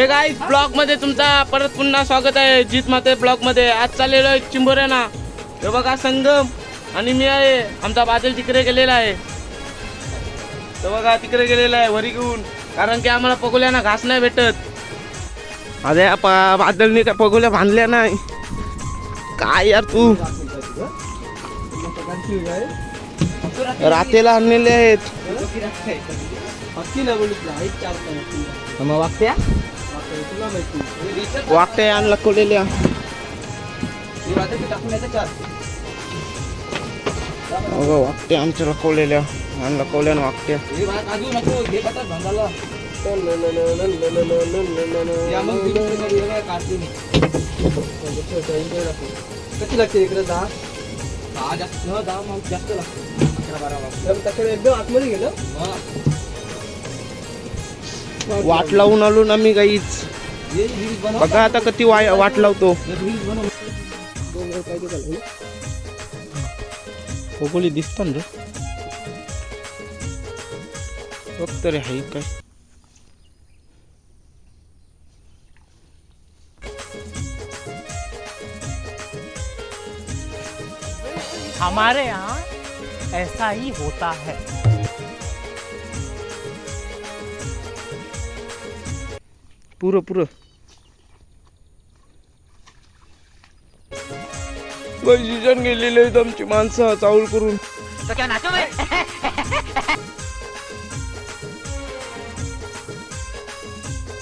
Hey guys ब्लॉगमध्ये तुमचा परत पुन्हा स्वागत आहे. जीत माते ब्लॉगमध्ये. आज चाललेलो आहे चिंबोऱ्याना. हे बघा संगम. आणि मी आहे आमचा बादल तिकडे गेलेला आहे. तर बघा तिकडे गेलेला आहे वरी घेऊन. कारण की आम्हाला पगोल्याना घास नाही भेटत. अरे बादलने काय पगोल्या बांधल्या नाही. काय यार तू? रातेला आणलेले आहेत. मग वागत्या? वाटे आणला कोलेल्या. बघा वाकटे आमच्या लकवलेल्या आणि लकवल्यानं ना वाटते किती लागते इकडे दहा दहा जास्त दहा मग जास्त लागते अकरा बारा वाजता एकदम आतमध्ये गेलं वाट लावून आलो ना मी गाईच. बघा आता किती वा- वाट लावतो कोकोली दिसतो रे. फक्त रे हाय काय. हमारे यहाँ ऐसा ही होता है। पुरं पुरं. गैजीजन गेलेले आहेत आमची माणसं चावल करून. तो क्या नाचो भाई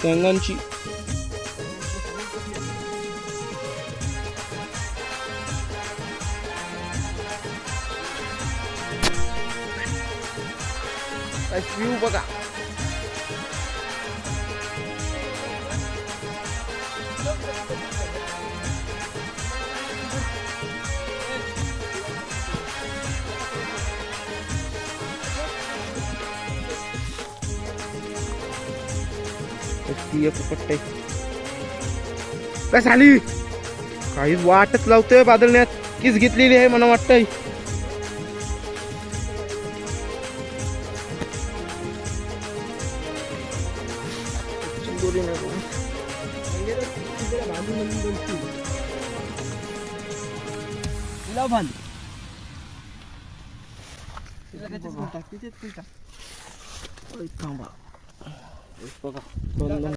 शेंगांची व्ह्यू बघा. ती एक पट्टे काय झाली? काही वाटच लावतोय बादलण्यात. किस घेतलेली आहे मला वाटतंय. थांबा बघा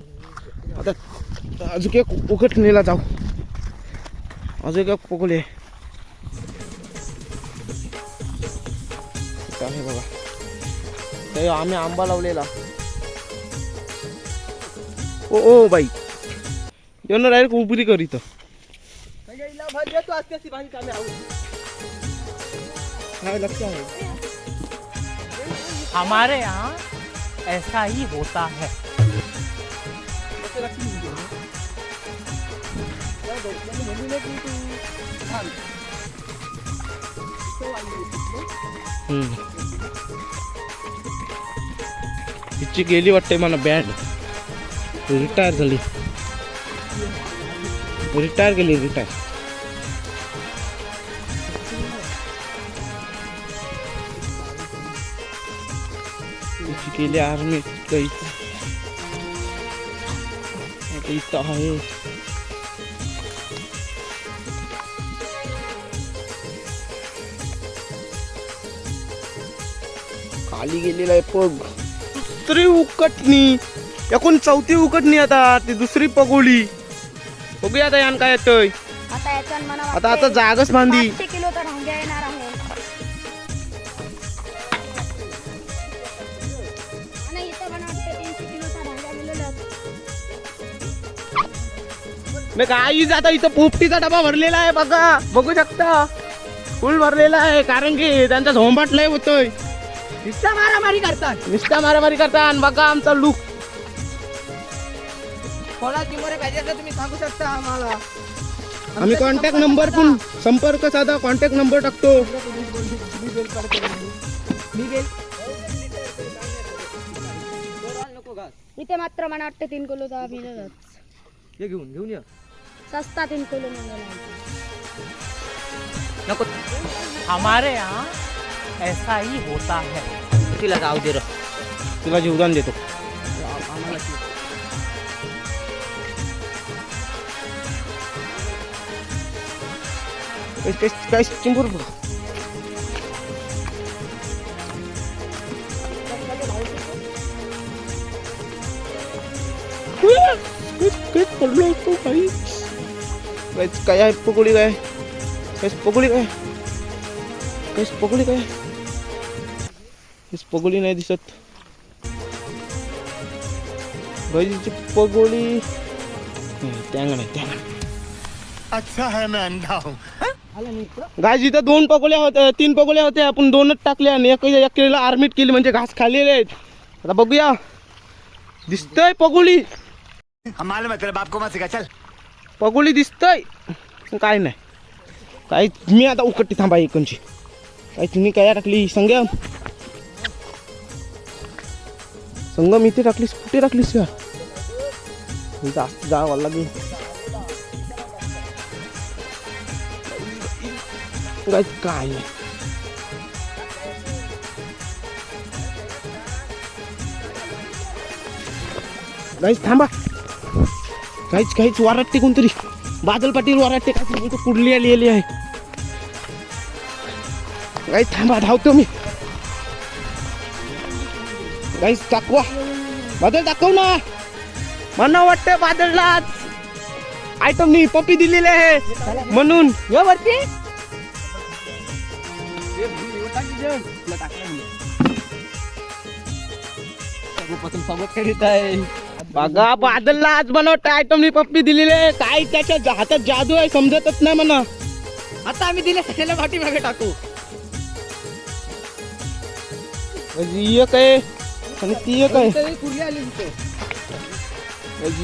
आता अजून एक उघटणीला जाऊ. अजून एक पकडले आहे. बघा. ते आम्ही आंबा लावलेला. ओ ओ बाई. येऊन डायरेक्ट उभी कर इथं. भाजी तू असते अशी भाजी आम्ही आहोत काय लक्ष आहे? हमारे यहाँ ऐसा ही होता है। हिची गेली वाटते मला बॅड रिटायर झाली. रिटायर गेली रिटायर केली आर्मी इथं. इथं आहे. खाली गेलेला आहे पग. दुसरी उकटणी. एकूण चौथी उकटणी आता ती दुसरी पगोली. बघूया आता यान काय येतोय. आता मला आता जागच बांधी पाचशे किलोचा ढोंग्या येणार आहे. आणि इथं मला वाटतं तीनशे किलोचा ढोंग्या दिलेला मी काही आता इथं पोपटीचा डबा भरलेला आहे बघा. बघू शकता. फुल भरलेला आहे कारण की त्यांचा झोंबाट लय होतोय. नुसता मारामारी करतात. नुसता मारामारी करता आणि बघा आमचा लुक. कोणा चिमोरे पाहिजे असं तुम्ही सांगू शकता आम्हाला. आम्ही कॉन्टॅक्ट नंबर पण संपर्क साधा कॉन्टॅक्ट नंबर टाकतो. मी बेल इथे मात्र मला वाटतं तीन किलोचा मिळतच हे घेऊन घेऊन या. सस्ता तीन किलो मिळाला. नको. हमारे यहाँ ऐसा ही होता है। लगाओ जाऊ दे तुला जीवदान देतो चिंबूर पडलो होतो काही काय पकडी पकोडी काय काय काय काय काहीच पकोडी नाही दिसत. भाजीची नाही अच्छा है मैं अंधा हूँ। घास इथं दोन पकोल्या होत्या तीन पकोल्या होत्या आपण दोनच टाकल्या आणि एक एक केलेला आर्मीट केली म्हणजे घास खाल्लेले आहेत. आता बघूया. दिसतंय पगोळी. हम मालूम है तेरे बाप को मत सिखा चल। पगोळी दिसतंय. काय नाही. काय मी आता उकटती थांबा इकडची. काय तुम्ही काय टाकली संगम संगम इथे टाकलीस? कुठे टाकलीस का जास्त जावं लागेल. काय काय नाही. थांबा. काहीच काहीच वाराटते कोणतरी. बादल पाटील वाराटते काहीतरी इथं कुडली आलेली आहे. गाईच थांबा धावतो मी. गाईच दाखवा बादल दाखव ना. मला वाटतं बादललाच आयटमनी पप्पी दिलेली आहे. म्हणून. या वरती? बघा बादलला आज मला वाटतं आयटमनी पप्पी दिलेली आहे. काय त्याच्या हातात जादू आहे समजतच नाही म्हणा आता आम्ही दिले सगळ्याला पाठीमागे टाकू. म्हणजे एक आहे. आणि ती एक आहे. कुर्ली आली तिथे.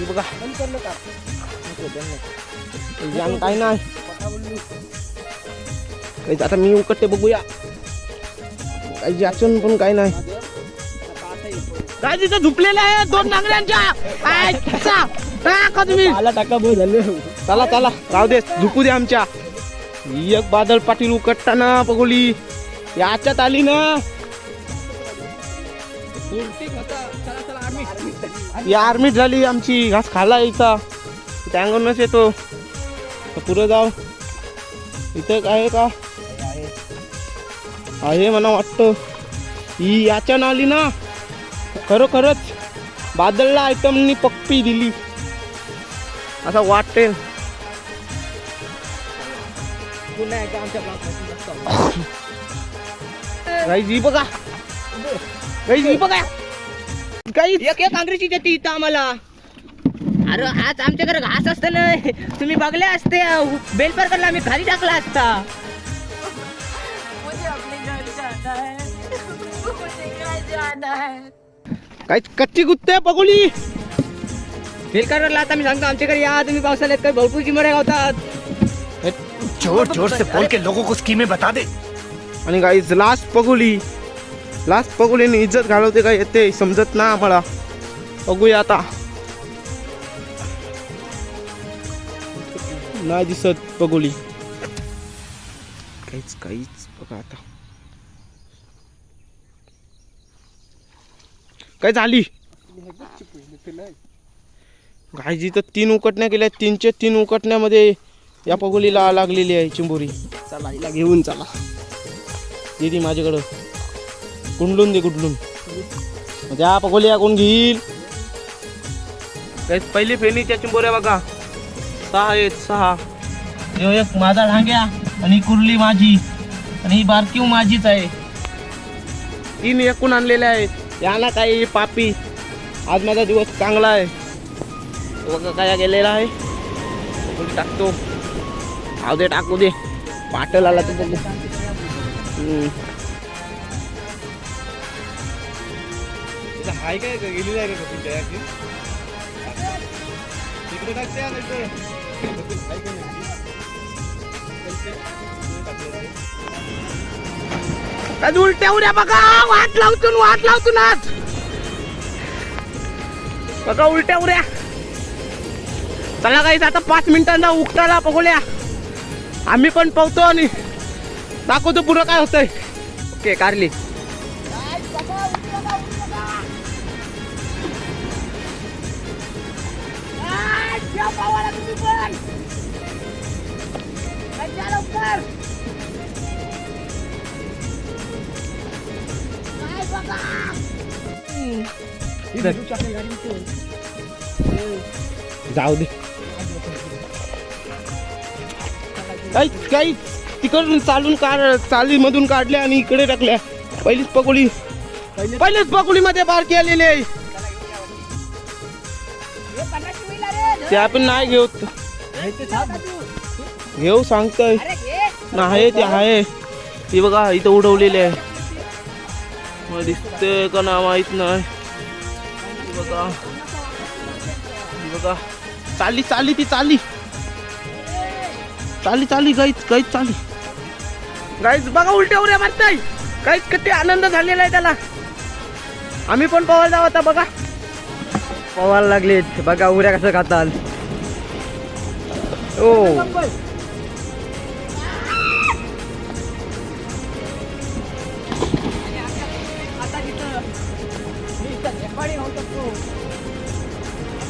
बघा. आणि काय नाही आता मी उकटते बघूया. काही अचून पण काय नाही. काय तिथं झुपलेलं आहे दोन चा? टाका तुम्ही आला टाका भाऊ झाले. चला चला. राहू दे झुकू दे आमच्या. एक बादल पाटील उकटताना बघोली. याच्यात आली ना. ही या आर्मीट झाली आमची घास खाला यायचा टँगूनच येतो. तर पुढं जाऊ. इथे काय आहे का? आहे मला वाटतं. ही याच्यानं आली ना? खरोखरच बादलला आयटमनी पप्पी दिली. असं वाटेल पुन्हा एकदा आमच्या जी बघा. जी बघा. एक एक काँग्रेसची देते इथं आम्हाला. अरे आज आमच्या घरी घास असतं ना तुम्ही बघले असते बेलपर करला आम्ही खाली टाकला असता. मुझे अपने घर जाना है मुझे घर जाना है काय कच्ची गुत्ते बघोली बेलकरला आता मी सांगतो आमच्या घरी या तुम्ही पावसाळ्यात काही भरपूर चिमऱ्या गावतात. जोर जोर से बोल के लोगों को स्कीमें बता दे। आणि गाईज लास्ट पगोली. लास्ट पगोलीने इज्जत घालवते का येते समजत ना आम्हाला बघूया आता. नाही दिसत पगोली. काहीच काहीच बघा आता. काय झाली? गायजी तर तीन उकटण्या केल्या तीनच्या तीन उकटण्यामध्ये या पगोलीला लागलेली आहे चिंबोरी. चला हिला घेऊन चला. दे ती माझ्याकडं. गुंडलून दे गुंडलून म्हणजे हा पकोलिया कोण घेईल. पहिली फेनीच्या चिंबोऱ्या बघा. सहा आहेत सहा. ह्यो एक माझा ढांग्या आणि कुर्ली माझी. आणि ही बारकीव माझीच आहे. तीन एकूण आणलेल्या आहेत. याला काही पापी. आज माझा दिवस चांगला आहे. तो बघा काय गेलेला आहे. पकोली टाकतो. दे टाकू दे. पाटल आला तर बघू हाय काय गेली जाय का तुमच्या तिकडे टाकते आज उलट्या उड्या बघा वाट लावतून वाट लावतून आज. बघा उलट्या उड्या. चला काही आता पाच मिनिटांना उकटाला पगोल्या. आम्ही पण पवतो आणि दाखवतो पुढं काय होतंय. ओके कारली. जाऊ दे. काही काही तिकडून चालून काढ चालीमधून काढल्या आणि इकडे टाकल्या. पहिलीच पकोडी पहिलेच पकोडी मध्ये बार केलेले ते आपण नाही घेऊ घेऊ सांगतोय. नाही ते आहे. ती बघा इथं उडवलेले आहे. मला दिसतंय का ना माहीत नाही. बघा. बघा. चालली चालली ती चालली चालली चालली गाईच गाईच चालली गाईच बघा उलट्या उऱ्या मारताय. गाईच किती आनंद झालेला आहे त्याला. आम्ही पण पवायला जाऊ आता बघा. पवायला लागलेत. बघा उऱ्या कसं खाताल. ओ.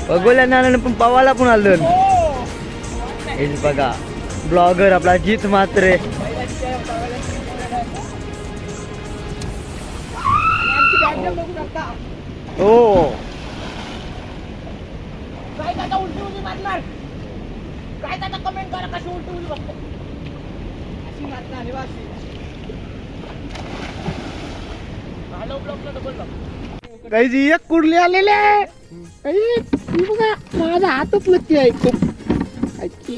बघूला ना पण पवायला पण आलं. हेच बघा ब्लॉगर आपला जीत मात्रे. हो. काही जी एक कुर्ली आलेले काही, ही बघा माझा हातच नक्की आहे खूप ऐकी.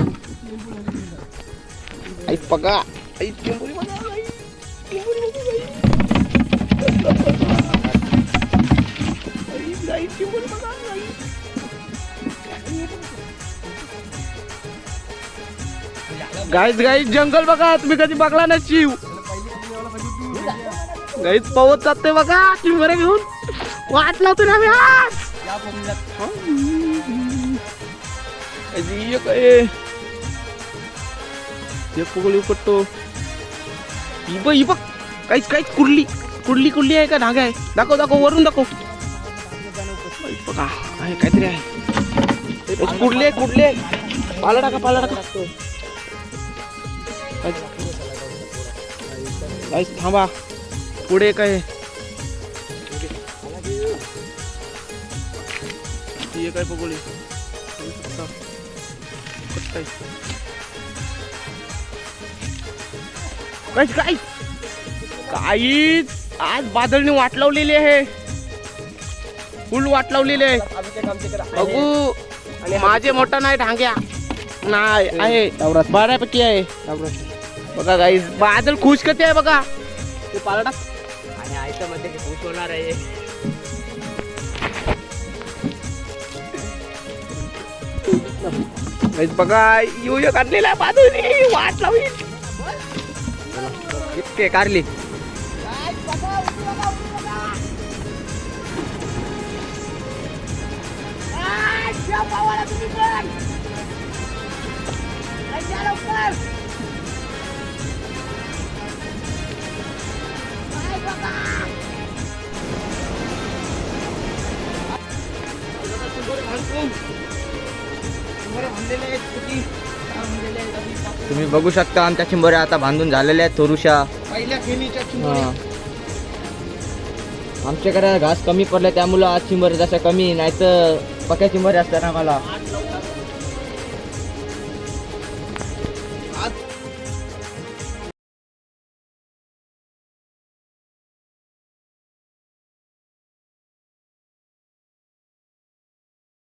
आई बघा आई चिंबोरी बघा गाईच गाईच जंगल बघा तुम्ही कधी बघला ना शिव गाईच पवत जाते बघा चिंबरे घेऊन वाट लावतो ना आम्ही आज अजी, एक आहे. एक पगडी उपटतो ही बघ ही बघ काहीच काहीच कुर्ली कुर्ली कुर्ली आहे का? धागा आहे. दाखव दाखव वरून दाखव बघा आहे काहीतरी आहे एक कुर्ली आहे कुर्ली आहे पाला टाका पाला टाका काहीच थांबा पुढे काय? एक आहे पकोडी बघू शकता. काहीच काय? काहीच आज बादलने वाट लावलेली आहे. फुल वाट लावलेली आहे. बघू. माझे मोठा नाही ढांग्या. नाही आहे. बऱ्यापैकी आहे. बघा गाईज बादल खुश कधी आहे बघा. ते पाला टाक आणि आयच्या मध्ये खुश होणार आहे. गाईस बघा यू यू काढलेला आहे बादलने वाट लावली. इतके काढली कारली तुम्ही बघू शकता आमच्या चिंबऱ्या आता बांधून झालेल्या आहेत थोरुशा पहिल्या आमच्याकडे घास कमी पडला त्यामुळं आज चिंबर जशा कमी नाही तर पक्या चिंबर असतात आम्हाला.